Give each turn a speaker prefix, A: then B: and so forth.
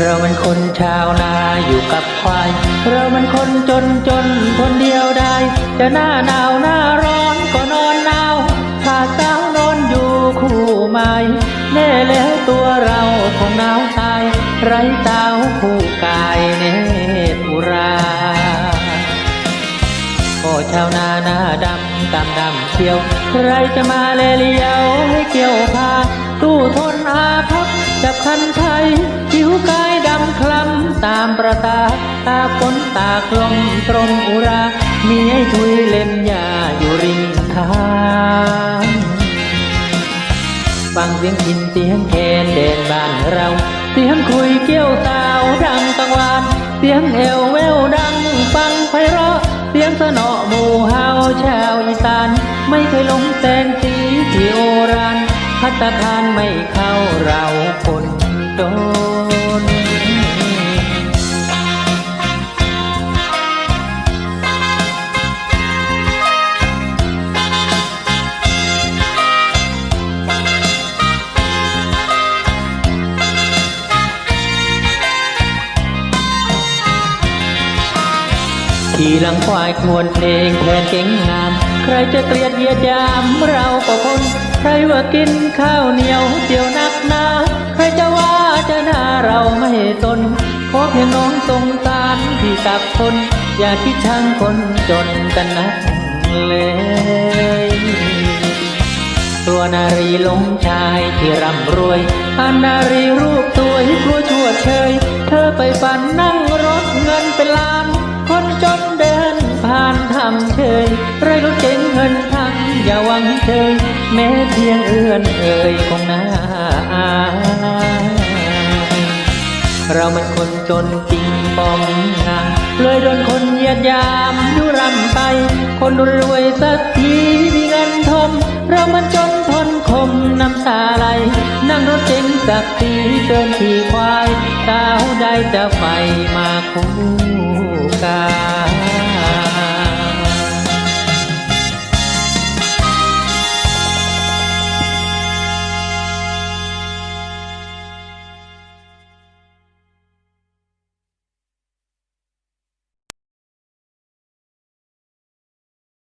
A: เรามันคนชาวนาอยู่กับควาย เรามันคนจนจนคนเดียวได้ จะหน้าหนาวหน้าร้อนก็นอนหนาวขาดสาวนอนอยู่คู่ไม้แน่แล้วตัวเราคงหนาวตาย ไร้สาวคู่กายเนตุราโอ้ชาวนาหน้าดำตามดำเขียว ใครจะมาเลเลียวให้เกี่ยวพาตู้ทนอาพับจับคันไท ตามประตา ตาฝนตากลมตรมอุรา มีให้ทุยเล่นยาอยู่ริมทางฟังเสียงกินเสียงแคนเด่นบ้านเรา เสียงคุยเกี้ยวสาวดังกังวาน เสียงเอวแววดังฟังไพเราะ เสียงสนอหมู่เฮาชาวอีสาน ไม่เคยหลงแสงสีที่โอรานพัตตาคารไม่เข้าเราคนจน ขี่หลังควายควรเพลงแทนเก่งงาม ใครจะเกลียดเยียดยามเราก็คน ใครว่ากินข้าวเหนียวเดียวนักหนาใครจะว่าจะหน้าเราไม่ตน ขอเพียงน้องสงสารที่กับคน อย่าคิดช่างคนจนกันนักเลยตัวนารีหลงชายที่ร่ำรวยอานารีรูปสวยกลัวชั่วเชย เธอไปฝันนั่งำเชยไรรถเจ๋งเงินทั้งอย่าหวังเชยแม้เพียงเอื้อนเอ่ยคงน่าอายเรามันคนจนจริงปองงาเลยโดนคนเหยียดยามยุรำไป คนรวยสักทีมีเงินทม เรามันจนทนคมน้ำตาไหลนั่งรถเก๋งสักทีเกินขี่ควายสาวใดจะไฟมาคู่กาย